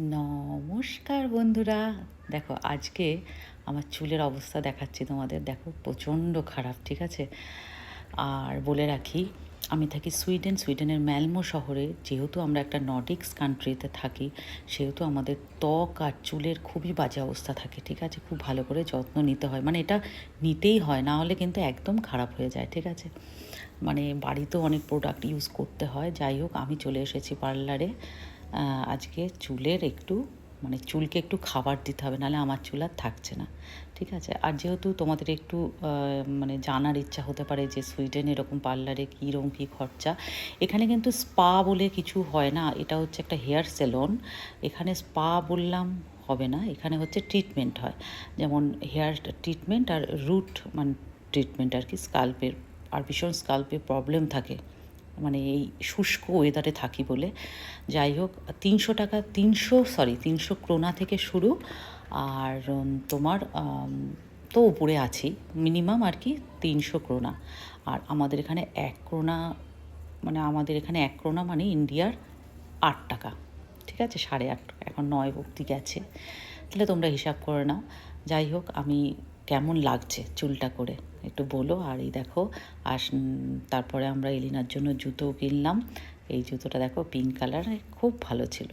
নমস্কার বন্ধুরা। দেখো, আজকে আমার চুলের অবস্থা দেখাচ্ছি তোমাদের। দেখো, প্রচণ্ড খারাপ, ঠিক আছে? আর বলে রাখি আমি থাকি সুইডেন। সুইডেনের ম্যালমো শহরে যেহেতু আমরা একটা নর্ডিক্স কান্ট্রিতে থাকি, সেহেতু আমাদের ত্বক আর চুলের খুবই বাজে অবস্থা থাকে, ঠিক আছে? খুব ভালো করে যত্ন নিতে হয়। মানে এটা নিতেই হয়, না হলে কিন্তু একদম খারাপ হয়ে যায়, ঠিক আছে? মানে বাড়িতেও অনেক প্রোডাক্ট ইউজ করতে হয়। যাই হোক, আমি চলে এসেছি পার্লারে আজকে চুলের একটু মানে চুলকে একটু খাবার দিতে হবে, নাহলে আমার চুল আর থাকছে না। ঠিক আছে? আর যেহেতু তোমাদের একটু মানে জানার ইচ্ছা হতে পারে যে সুইডেন এরকম পার্লারে কীরকম কী খরচা, এখানে কিন্তু স্পা বলে কিছু হয় না। এটা হচ্ছে একটা হেয়ার সেলন। এখানে স্পা বললাম হবে না, এখানে হচ্ছে ট্রিটমেন্ট হয়। যেমন হেয়ার ট্রিটমেন্ট আর রুট মানে ট্রিটমেন্ট আর কি, স্কাল্পের, আর ভীষণ স্কাল্পে প্রবলেম থাকে। মানে এই শুষ্ক ওয়েদারে থাকি বলে। যাই হোক, তিনশো টাকা, তিনশো সরি তিনশো ক্রোনা থেকে শুরু। আর তোমার তো উপরে আছি। মিনিমাম আর কি তিনশো ক্রোনা। আর আমাদের এখানে এক ক্রোনা মানে আমাদের এখানে এক ক্রোনা মানে ইন্ডিয়ার আট টাকা। ঠিক আছে? সাড়ে আট, এখন নয় অব্দি গেছে। তাহলে তোমরা হিসাব করে নাও। যাই হোক, আমি কেমন লাগছে চুলটা করে? একটু বলো আর এই দেখো, আর তারপরে আমরা এলিনার জন্য জুতো কিনলাম। এই জুতোটা দেখো পিঙ্ক কালার খুব ভালো ছিল।